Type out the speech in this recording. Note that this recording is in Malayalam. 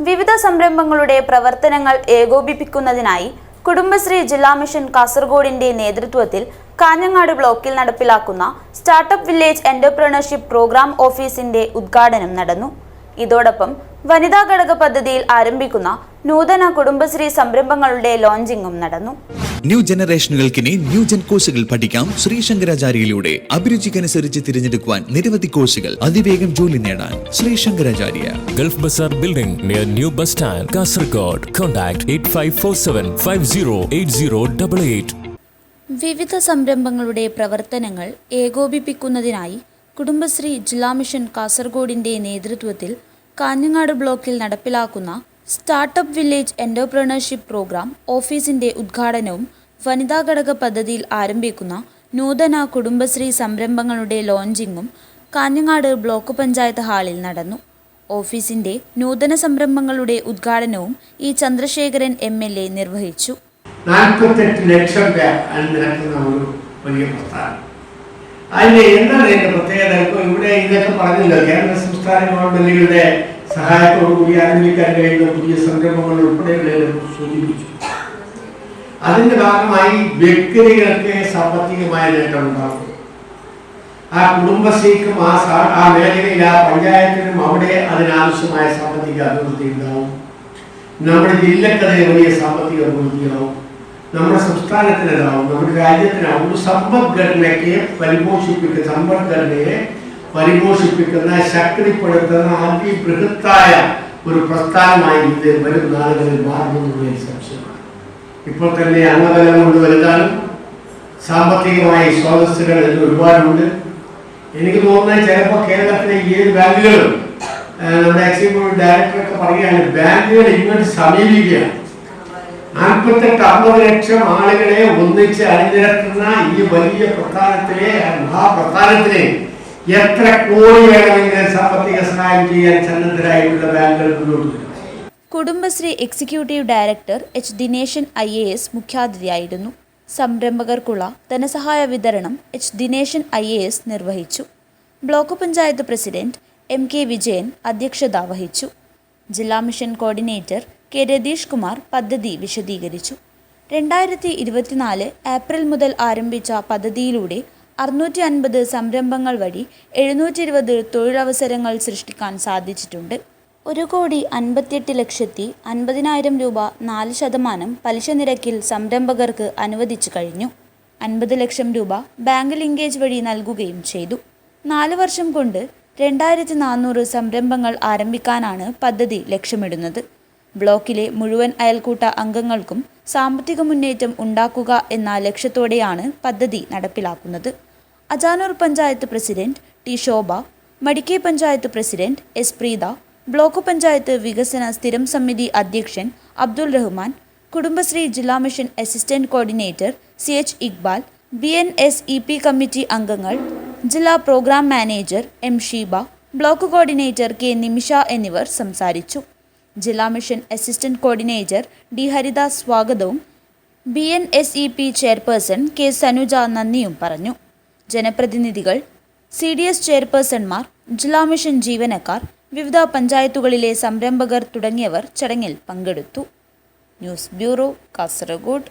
വിവിധ സംരംഭങ്ങളുടെ പ്രവർത്തനങ്ങൾ ഏകോപിപ്പിക്കുന്നതിനായി കുടുംബശ്രീ ജില്ലാ മിഷൻ കാസർഗോഡിന്റെ നേതൃത്വത്തിൽ കാഞ്ഞങ്ങാട് ബ്ലോക്കിൽ നടപ്പിലാക്കുന്ന സ്റ്റാർട്ടപ്പ് വില്ലേജ് എന്റർപ്രണർഷിപ്പ് പ്രോഗ്രാം ഓഫീസിന്റെ ഉദ്ഘാടനം നടന്നു. ഇതോടൊപ്പം വനിതാ ഘടക പദ്ധതിയിൽ ആരംഭിക്കുന്ന നൂതന കുടുംബശ്രീ സംരംഭങ്ങളുടെ ലോഞ്ചിങ്ങും നടന്നു. ന്യൂ ജനറേഷനുകൾക്കിനി ന്യൂ ജെൻ കോഴ്സുകൾ പഠിക്കാം ശ്രീശങ്കരാചാര്യയിലൂടെ അഭിരുചിക്കനുസരിച്ച് തിരഞ്ഞെടുക്കുവാൻ നിരവധി കോഴ്സുകൾ അതിവേഗം ജോലി നേടാൻ Sree Sankaracharya Gulf Bazaar Building near New Bus Stand, Kasargod. Contact 8547 508088. വിവിധ സംരംഭങ്ങളുടെ പ്രവർത്തനങ്ങൾ ഏകോപിപ്പിക്കുന്നതിനായി കുടുംബശ്രീ ജില്ലാ മിഷൻ കാസർഗോഡിന്റെ നേതൃത്വത്തിൽ കാഞ്ഞങ്ങാട് ബ്ലോക്കിൽ നടപ്പിലാക്കുന്ന സ്റ്റാർട്ടപ്പ് വില്ലേജ് എന്റർപ്രണർഷിപ്പ് പ്രോഗ്രാം ഓഫീസിന്റെ ഉദ്ഘാടനവും വനിതാ ഘടക പദ്ധതിയിൽ ആരംഭിക്കുന്ന നൂതന കുടുംബശ്രീ സംരംഭങ്ങളുടെ ലോഞ്ചിങ്ങും കാഞ്ഞങ്ങാട് ബ്ലോക്ക് പഞ്ചായത്ത് ഹാളിൽ നടന്നു. ഓഫീസിന്റെ നൂതന സംരംഭങ്ങളുടെ ഉദ്ഘാടനവും ഈ ചന്ദ്രശേഖരൻ എം എൽ എ നിർവഹിച്ചു. നാൽപ്പത്തെട്ട് ലക്ഷം രൂപ നിരക്കുന്ന ഒരു വലിയ പ്രസ്ഥാനം. അതിന് എന്താണ് ഇതിന്റെ പ്രത്യേകത? ഇപ്പോൾ ഇവിടെ ഇതൊക്കെ പറഞ്ഞല്ലോ കേന്ദ്ര സംസ്ഥാന ഗവൺമെന്റുകളുടെ സഹായത്തോടു കൂടി ആരംഭിക്കാൻ കഴിയുന്ന പുതിയ സംരംഭങ്ങൾ ഉൾപ്പെടെയുള്ളതിനെ സൂചിപ്പിച്ചു. അതിന്റെ ഭാഗമായി വ്യക്തികൾക്ക് സാമ്പത്തികമായ നേട്ടം ഉണ്ടാകും. ആ കുടുംബശ്രീക്കും ആ ആ മേഖലയിൽ ആ പഞ്ചായത്തിനും അവിടെ അതിനാവശ്യമായ സാമ്പത്തിക അഭിവൃദ്ധി ഉണ്ടാവും നമ്മുടെ ജില്ലക്കത് വലിയ സാമ്പത്തിക അഭിവൃദ്ധിയാവും നമ്മുടെ സംസ്ഥാനത്തിനാവും നമ്മുടെ രാജ്യത്തിനാവും സമ്പദ്ഘടനയ്ക്ക് പരിപോഷിപ്പിക്കുന്ന സമ്പദ്ഘടനയെ പരിപോഷിപ്പിക്കുന്ന ശക്തിപ്പെടുത്തുന്ന അതിബൃഹത്തായ ഒരു പ്രസ്ഥാനമായി ഇത് വരും നാളുകളിൽ മാറുമെന്നുള്ള സംശയമാണ്. ഇപ്പോൾ തന്നെ അംഗബലം കൊണ്ട് വലുതാണ് സാമ്പത്തികമായി സ്രോതസ്സുകൾ ഒരുപാടുണ്ട്. എനിക്ക് തോന്നുന്നത് ചിലപ്പോൾ കേരളത്തിലെ ഏത് ബാങ്കുകളും നമ്മുടെ എക്സിക്യൂട്ടീവ് ഡയറക്ടറൊക്കെ പറയുകയാണ് ബാങ്കുകൾ ഇങ്ങോട്ട് സമീപിക്കുകയാണ്. നാൽപ്പത്തെട്ട് അമ്പത് ലക്ഷം ആളുകളെ ഒന്നിച്ച് അണിനിരത്തുന്ന ഈ വലിയ പ്രസ്ഥാനത്തിലെ മഹാപ്രസ്ഥാനത്തിലെ എത്ര കോടി വേണമെങ്കിലും സാമ്പത്തിക സഹായം ചെയ്യാൻ സന്നദ്ധരായിട്ടുള്ള Kudumbashree executive director H Dineshan I A S മുഖ്യാതിഥിയായിരുന്നു. സംരംഭകർക്കുള്ള ധനസഹായ വിതരണം H Dineshan I A S നിർവഹിച്ചു. Block panchayat president M K Vijayan അധ്യക്ഷത വഹിച്ചു. ജില്ലാ mission coordinator K Ratheesh Kumar പദ്ധതി വിശദീകരിച്ചു. രണ്ടായിരത്തി ഇരുപത്തിനാല് ഏപ്രിൽ മുതൽ ആരംഭിച്ച പദ്ധതിയിലൂടെ അറുന്നൂറ്റി അൻപത് സംരംഭങ്ങൾ വഴി എഴുന്നൂറ്റി ഇരുപത് തൊഴിലവസരങ്ങൾ സൃഷ്ടിക്കാൻ സാധിച്ചിട്ടുണ്ട്. ഒരു കോടി അൻപത്തിയെട്ട് ലക്ഷത്തി അൻപതിനായിരം രൂപ നാല് ശതമാനം പലിശ നിരക്കിൽ സംരംഭകർക്ക് അനുവദിച്ചു കഴിഞ്ഞു. അൻപത് ലക്ഷം രൂപ ബാങ്ക് ലിങ്കേജ് വഴി നൽകുകയും ചെയ്തു. നാല് വർഷം കൊണ്ട് രണ്ടായിരത്തി നാനൂറ് സംരംഭങ്ങൾ ആരംഭിക്കാനാണ് പദ്ധതി ലക്ഷ്യമിടുന്നത്. ബ്ലോക്കിലെ മുഴുവൻ അയൽക്കൂട്ട അംഗങ്ങൾക്കും സാമ്പത്തിക മുന്നേറ്റം ഉണ്ടാക്കുക എന്ന ലക്ഷ്യത്തോടെയാണ് പദ്ധതി നടപ്പിലാക്കുന്നത്. Ajanur panchayat president T Shobha Madikai panchayat president S Preetha block panchayat വികസന സ്ഥിരം സമിതി അധ്യക്ഷൻ അബ്ദുൾ റഹ്മാൻ കുടുംബശ്രീ ജില്ലാ mission assistant coordinator C H Iqbal B N S E P committee അംഗങ്ങൾ ജില്ലാ programme manager M Sheeba block coordinator K Nimisha എന്നിവർ സംസാരിച്ചു. ജില്ലാ mission assistant coordinator D Haridas സ്വാഗതവും B N S E P chairperson K Sanuja നന്ദിയും പറഞ്ഞു. ജനപ്രതിനിധികൾ സി ഡി എസ് ചെയർപേഴ്സൺമാർ ജില്ലാ മിഷൻ ജീവനക്കാർ വിവിധ പഞ്ചായത്തുകളിലെ സംരംഭകർ തുടങ്ങിയവർ ചടങ്ങിൽ പങ്കെടുത്തു. News bureau Kasargod.